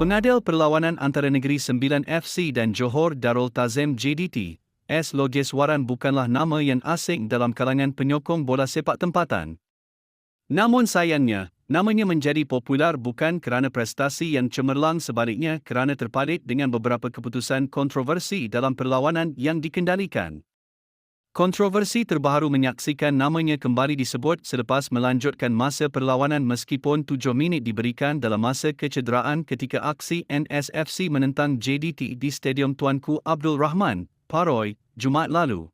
Pengadil Perlawanan Antara Negeri 9 FC dan Johor Darul Tazim JDT, S. Logeswaran bukanlah nama yang asing dalam kalangan penyokong bola sepak tempatan. Namun sayangnya, namanya menjadi popular bukan kerana prestasi yang cemerlang sebaliknya kerana terpalit dengan beberapa keputusan kontroversi dalam perlawanan yang dikendalikan. Kontroversi terbaru menyaksikan namanya kembali disebut selepas melanjutkan masa perlawanan meskipun tujuh minit diberikan dalam masa kecederaan ketika aksi NSFC menentang JDT di Stadium Tuanku Abdul Rahman, Paroi, Jumaat lalu.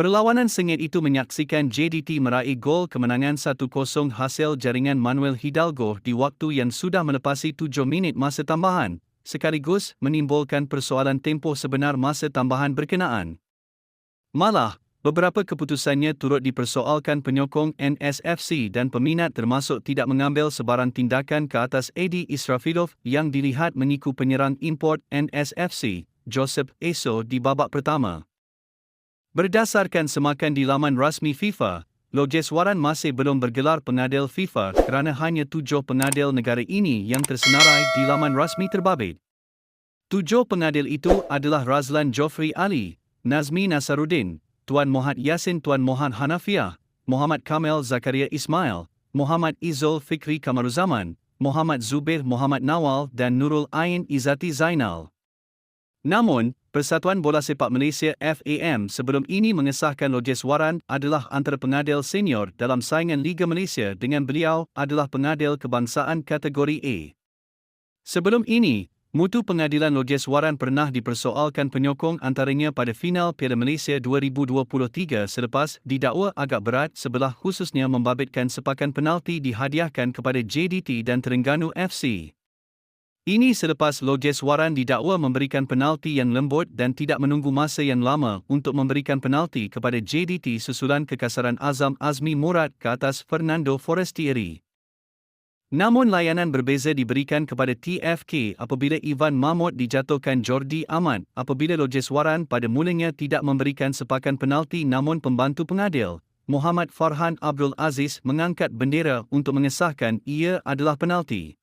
Perlawanan sengit itu menyaksikan JDT meraih gol kemenangan 1-0 hasil jaringan Manuel Hidalgo di waktu yang sudah melepasi tujuh minit masa tambahan, sekaligus menimbulkan persoalan tempoh sebenar masa tambahan berkenaan. Malah, beberapa keputusannya turut dipersoalkan penyokong NSFC dan peminat termasuk tidak mengambil sebarang tindakan ke atas Edi Israfilov yang dilihat meniku penyerang import NSFC, Joseph Eso di babak pertama. Berdasarkan semakan di laman rasmi FIFA, Logeswaran masih belum bergelar pengadil FIFA kerana hanya tujuh pengadil negara ini yang tersenarai di laman rasmi terbabit. Tujuh pengadil itu adalah Razlan Joffrey Ali, Nazmi Nasaruddin, Tuan Muhammad Yasin Tuan Muhammad Hanafiah, Muhammad Kamel Zakaria Ismail, Muhammad Izul Fikri Kamaruzaman, Muhammad Zubir Muhammad Nawal dan Nurul Ain Izati Zainal. Namun, Persatuan Bola Sepak Malaysia FAM sebelum ini mengesahkan Lojeswaran adalah antara pengadil senior dalam saingan Liga Malaysia dengan beliau adalah pengadil kebangsaan kategori A. Sebelum ini, Mutu pengadilan Lojeswaran pernah dipersoalkan penyokong antaranya pada final Piala Malaysia 2023 selepas didakwa agak berat sebelah khususnya membabitkan sepakan penalti dihadiahkan kepada JDT dan Terengganu FC. Ini selepas Lojeswaran didakwa memberikan penalti yang lembut dan tidak menunggu masa yang lama untuk memberikan penalti kepada JDT susulan kekasaran Azam Azmi Murad ke atas Fernando Forestieri. Namun layanan berbeza diberikan kepada TFK apabila Ivan Mahmud dijatuhkan Jordi Ahmad apabila Lojeswaran pada mulanya tidak memberikan sepakan penalti namun pembantu pengadil, Muhammad Farhan Abdul Aziz mengangkat bendera untuk mengesahkan ia adalah penalti.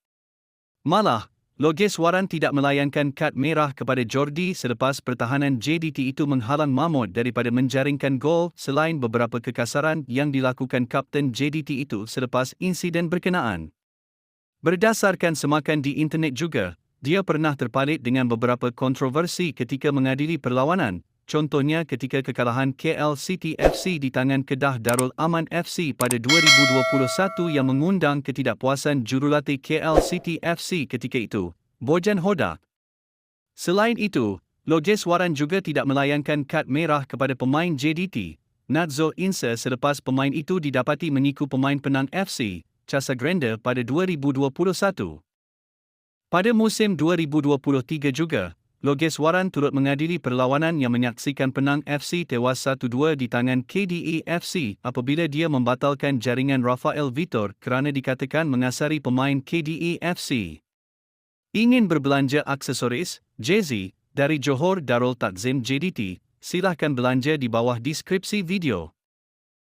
Malah, Logeswaran tidak melayankan kad merah kepada Jordi selepas pertahanan JDT itu menghalang Mahmud daripada menjaringkan gol selain beberapa kekasaran yang dilakukan Kapten JDT itu selepas insiden berkenaan. Berdasarkan semakan di internet juga, dia pernah terpalit dengan beberapa kontroversi ketika mengadili perlawanan, contohnya ketika kekalahan KL City FC di tangan Kedah Darul Aman FC pada 2021 yang mengundang ketidakpuasan jurulatih KL City FC ketika itu, Bojan Hodak. Selain itu, Lojeswaran juga tidak melayangkan kad merah kepada pemain JDT, Nadzo Insa selepas pemain itu didapati meniku pemain penang FC, Casa Grande pada 2021. Pada musim 2023 juga, Logeswaran turut mengadili perlawanan yang menyaksikan penang FC tewas 1-2 di tangan KDA FC apabila dia membatalkan jaringan Rafael Vitor kerana dikatakan mengasari pemain KDA FC. Ingin berbelanja aksesoris, Jezi, dari Johor Darul Takzim JDT, silahkan belanja di bawah deskripsi video.